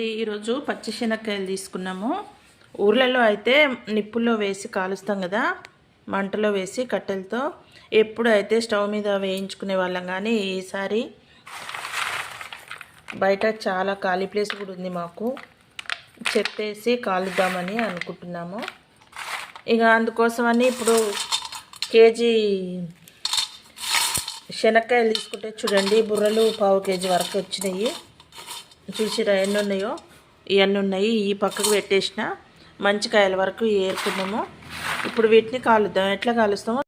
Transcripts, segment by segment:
అండి ఈరోజు పచ్చి శనక్కాయలు తీసుకున్నాము. ఊర్లలో అయితే నిప్పుల్లో వేసి కాలుస్తాం కదా మంటలో వేసి కట్టెలతో. ఎప్పుడు అయితే స్టవ్ మీద వేయించుకునే వాళ్ళం కానీ ఈసారి బయట చాలా ఖాళీ ప్లేస్ కూడా ఉంది మాకు. చెప్పేసి కాలుద్దామని అనుకుంటున్నాము. ఇక అందుకోసమని ఇప్పుడు కేజీ శనక్కాయలు తీసుకుంటే చూడండి బుర్రలు పావు కేజీ వరకు వచ్చినాయి. చూసిరా ఎన్ని ఉన్నాయో ఇవన్నీ ఉన్నాయి ఈ పక్కకు పెట్టేసిన మంచి కాయల వరకు ఏరుకున్నాము. ఇప్పుడు వీటిని కాలుద్దాం. ఎట్లా కాలుస్తామో?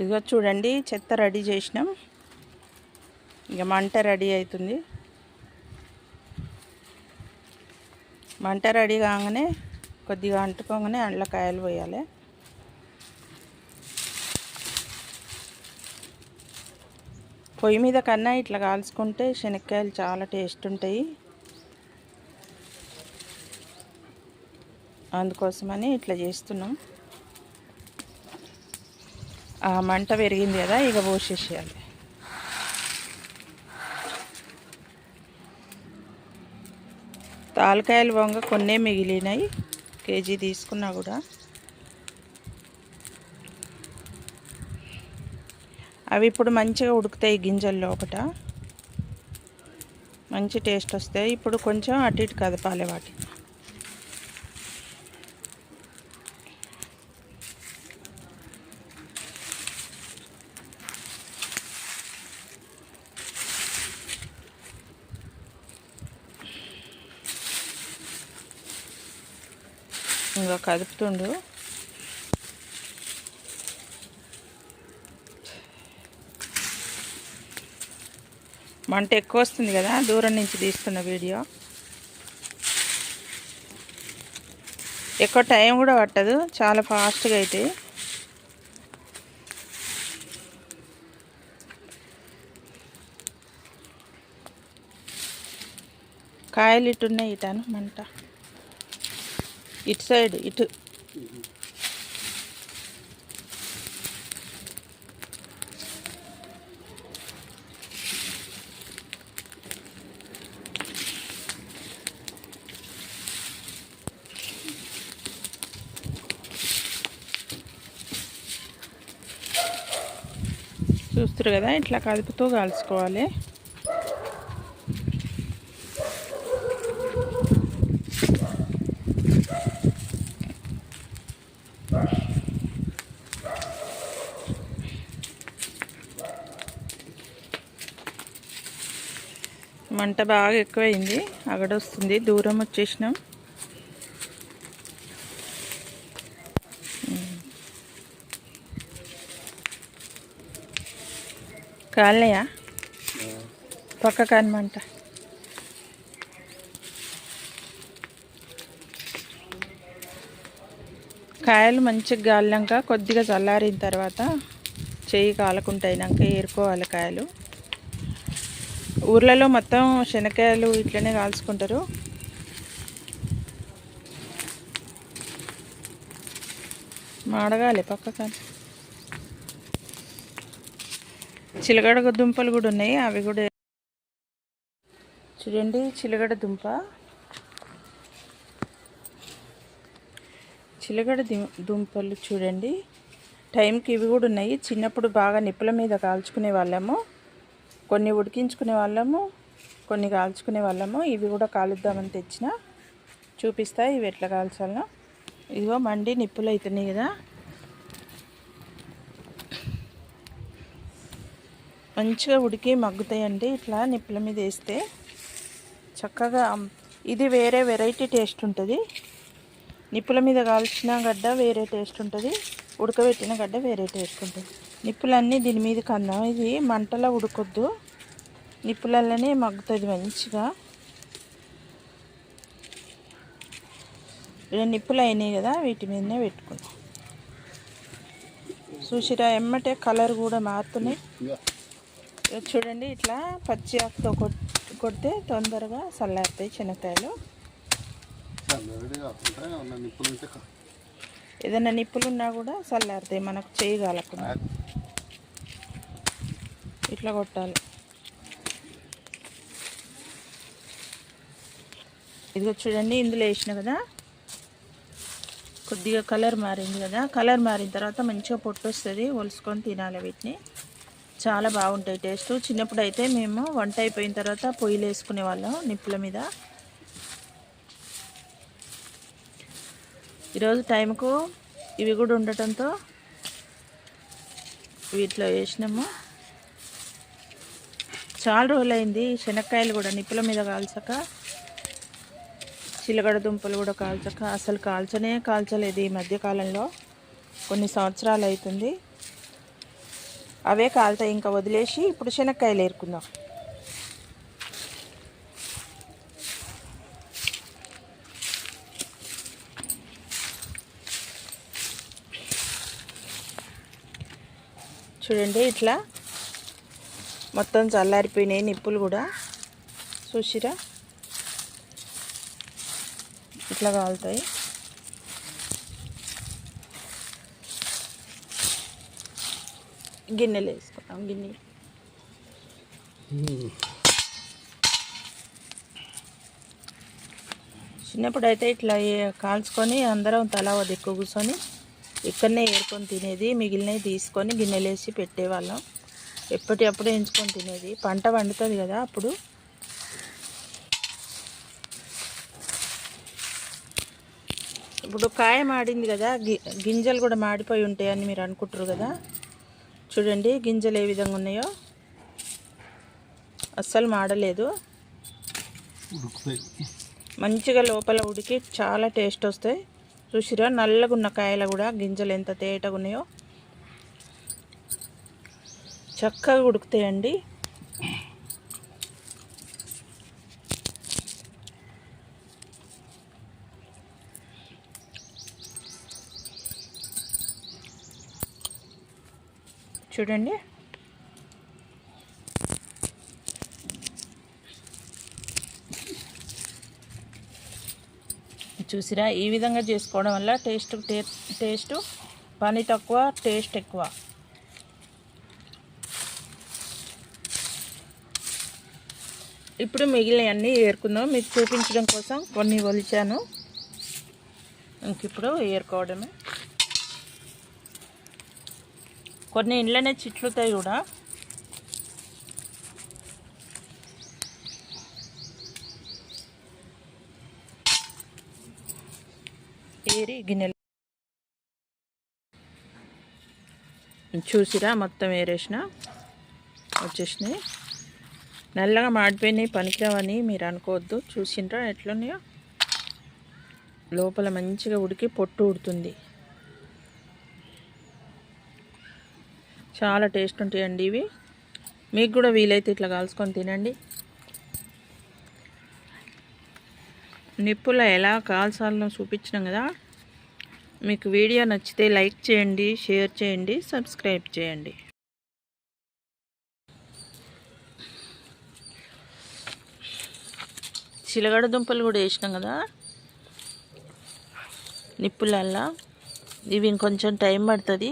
ఇదిగో చూడండి చెత్త రెడీ చేసినాం. ఇక మంట రెడీ అవుతుంది. మంట రెడీ కాగానే కొద్దిగా అంటుకోగానే అండ్ల కాయలు పోయాలి. పొయ్యి మీద కన్నా ఇట్లా కాల్చుకుంటే శనక్కాయలు చాలా టేస్ట్ ఉంటాయి. అందుకోసమని ఇట్లా చేస్తున్నాం. ఆ మంట పెరిగింది కదా ఇక పోసేసేయాలి. తాలకాయలు వంగ కొన్నే మిగిలినాయి కేజీ తీసుకున్నా కూడా. అవి ఇప్పుడు మంచిగా ఉడుకుతాయి గింజల్లో ఒకట. మంచి టేస్ట్ వస్తాయి. ఇప్పుడు కొంచెం అటు ఇటు కదపాలి వాటి ఇంకా కదుపుతుండు. మంట ఎక్కువ వస్తుంది కదా దూరం నుంచి తీస్తున్న వీడియో. ఎక్కువ టైం కూడా పట్టదు చాలా ఫాస్ట్గా అయితే. కాయలు ఇటున్నాయి ఇటాను మంట. ఇటు సైడ్ ఇటు. చూస్తారు కదా ఇట్లా కదుపుతూ కాల్చుకోవాలి. మంట బాగా ఎక్కువైంది అగడొస్తుంది దూరం వచ్చేసినాం. కాలనయా? పక్క కానమంట. కాయలు మంచిగా గాలినాక కొద్దిగా చల్లారిన తర్వాత చెయ్యి కాలకుండా ఏరుకోవాలి కాయలు. ఊర్లలో మొత్తం శనక్కాయలు ఇట్లనే కాల్చుకుంటారు. మాడగాలి పక్క కానీ. చిలగడ దుంపలు కూడా ఉన్నాయి. అవి కూడా చూడండి చిలగడ దుంప. చిలగడ దుంపలు చూడండి. టైంకి ఇవి కూడా ఉన్నాయి. చిన్నప్పుడు బాగా నిప్పుల మీద కాల్చుకునే వాళ్ళము. కొన్ని ఉడికించుకునే వాళ్ళము కొన్ని కాల్చుకునే వాళ్ళము. ఇవి కూడా కాలుద్దామని తెచ్చిన. చూపిస్తా ఇవి ఎట్లా కాల్చాలనో. ఇదిగో మండి నిప్పులు అవుతున్నాయి కదా. మంచిగా ఉడికి మగ్గుతాయండి. ఇట్లా నిప్పుల మీద వేస్తే చక్కగా ఇది వేరే వెరైటీ టేస్ట్ ఉంటుంది. నిప్పుల మీద కాల్చిన గడ్డ వేరే టేస్ట్ ఉంటుంది. ఉడకబెట్టిన గడ్డ వేరే టేస్ట్ ఉంటుంది. నిప్పులన్నీ దీని మీద కందాం ఇది మంటలో ఉడకొద్దు. నిప్పులలోనే మగ్గుతుంది మంచిగా. నిప్పులు అయినాయి కదా వీటి మీదనే పెట్టుకుందాం. చూసిరా ఎమ్మటే కలర్ కూడా మారుతున్నాయి. చూడండి ఇట్లా పచ్చి ఆకుతో కొడితే తొందరగా చల్లారుతాయి చిన్నకాయలు ఏదైనా నిప్పులు ఉన్నా కూడా చల్లారుతాయి మనకు చేయగలకుండా ఇట్లా కొట్టాలి. ఇదిగో చూడండి ఇందులో వేసిన కదా. కొద్దిగా కలర్ మారింది కదా. కలర్ మారిన తర్వాత మంచిగా పొట్టు వస్తుంది ఒలుసుకొని తినాలి వీటిని. చాలా బాగుంటాయి టేస్ట్. చిన్నప్పుడు అయితే మేము వంట అయిపోయిన తర్వాత పొయ్యిలు వేసుకునే వాళ్ళం నిప్పుల మీద. ఈరోజు టైంకు ఇవి కూడా ఉండటంతో వీటిలో వేసినాము. చాలా రోజులైంది శనక్కాయలు కూడా నిప్పుల మీద కాల్చక చిలగడ దుంపలు కూడా కాల్చక అసలు కాల్చనే కాల్చలేదు ఈ మధ్యకాలంలో. కొన్ని సంవత్సరాలు అవుతుంది. అవే కాలుతాయి ఇంకా వదిలేసి ఇప్పుడు శనక్కాయలు ఏరుకుందాం. చూడండి ఇట్లా మొత్తం చల్లారిపోయినాయి నిప్పులు కూడా. చూసిరా? ఇట్లా కాలుతాయి. గిన్నెలు వేసుకుంటాం గిన్నె. చిన్నప్పుడు అయితే ఇట్లా కాల్చుకొని అందరం తలా దిక్కు కూర్చొని ఇక్కడనే ఏరుకొని తినేది మిగిలినవి తీసుకొని గిన్నెలు వేసి పెట్టేవాళ్ళం. ఎప్పటికప్పుడు ఎంచుకొని తినేది. పంట వండుతుంది కదా అప్పుడు. ఇప్పుడు కాయ మాడింది కదా గి గింజలు కూడా మాడిపోయి ఉంటాయని మీరు అనుకుంటారు కదా. చూడండి గింజలు ఏ విధంగా ఉన్నాయో. అస్సలు మాడలేదు. మంచిగా లోపల ఉడికి చాలా టేస్ట్ వస్తాయి. చూసిరా నల్లగా ఉన్న కాయలు కూడా గింజలు ఎంత తేటగా ఉన్నాయో. చక్కగా ఉడుకుతాయండి. చూడండి. చూసిరా? ఈ విధంగా చేసుకోవడం వల్ల టేస్ట్ టేస్ట్ పని తక్కువ టేస్ట్ ఎక్కువ. ఇప్పుడు మిగిలినవన్నీ ఏరుకుందాం. మీకు చూపించడం కోసం కొన్ని ఒలిచాను. ఇంక ఇప్పుడు ఏరుకోవడమే. కొన్ని ఇండ్లనే చిట్లుతాయి కూడా. ఏరి గిన్నెలు. చూసిరా మొత్తం ఏరేసిన? వచ్చేసినాయి. నల్లగా మాడిపోయినాయి పనికిరావని మీరు అనుకోవద్దు. చూసిండ్రా ఎట్లున్నాయో? లోపల మంచిగా ఉడికి పొట్టు ఉడుతుంది. చాలా టేస్ట్ ఉంటాయండి ఇవి. మీకు కూడా వీలైతే ఇట్లా కాల్చుకొని తినండి. నిప్పులో ఎలా కాల్చాలో చూపించినాం కదా. మీకు వీడియో నచ్చితే లైక్ చేయండి షేర్ చేయండి సబ్స్క్రైబ్ చేయండి. చిలగడ దుంపలు కూడా వేసినాం కదా. నిప్పులల్లా. ఇవి ఇంకొంచెం టైం పడుతుంది.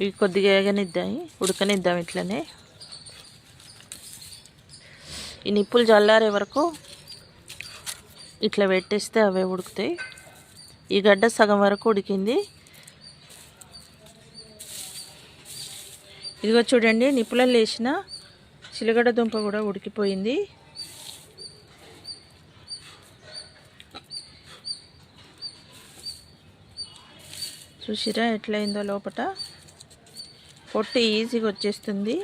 ఇవి కొద్దిగా వేగనిద్దాయి ఉడకనిద్దాం ఇట్లనే. ఈ నిప్పులు చల్లారే వరకు ఇట్లా పెట్టేస్తే అవే ఉడుకుతాయి. ఈ గడ్డ సగం వరకు ఉడికింది. ఇదిగో చూడండి నిప్పులలో వేసిన చిలగడ దుంప కూడా ఉడికిపోయింది. చూసిరా ఎట్లయిందో లోపట. పొట్టు ఈజీగా వచ్చేస్తుంది.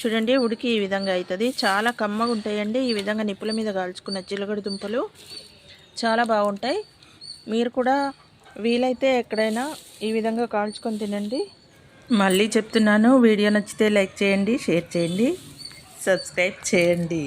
చూడండి ఉడికి ఈ విధంగా అవుతుంది చాలా కమ్మగా ఉంటాయండి. ఈ విధంగా నిప్పుల మీద కాల్చుకున్న చిలగడ దుంపలు చాలా బాగుంటాయి. మీరు కూడా వీలైతే ఎక్కడైనా ఈ విధంగా కాల్చుకొని తినండి. మళ్ళీ చెప్తున్నాను వీడియో నచ్చితే లైక్ చేయండి షేర్ చేయండి సబ్స్క్రైబ్ చేయండి.